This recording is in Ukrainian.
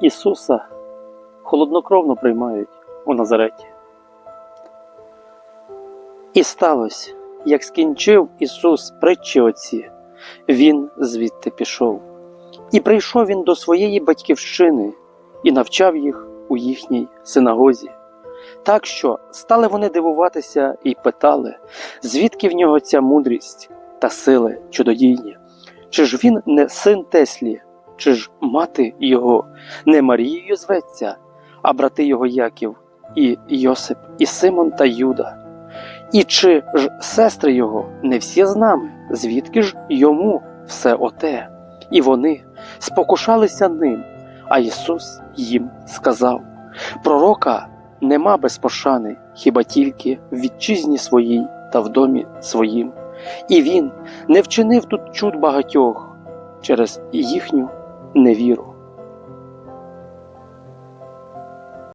Ісуса холоднокровно приймають у Назареті. І сталося, як скінчив Ісус притчі оці, Він звідти пішов. І прийшов він до своєї батьківщини і навчав їх у їхній синагозі. Так що стали вони дивуватися і питали, звідки в нього ця мудрість та сили чудодійні? Чи ж він не син Теслі, чи ж мати його не Марією зветься, а брати його Яків, і Йосип, і Симон та Юда? І чи ж сестри його не всі з нами, звідки ж йому все оте? І вони спокушалися ним, а Ісус їм сказав: Пророка нема без пошани, хіба тільки в вітчизні своїй та в домі своїм. І він не вчинив тут чуд багатьох через їхню невіру.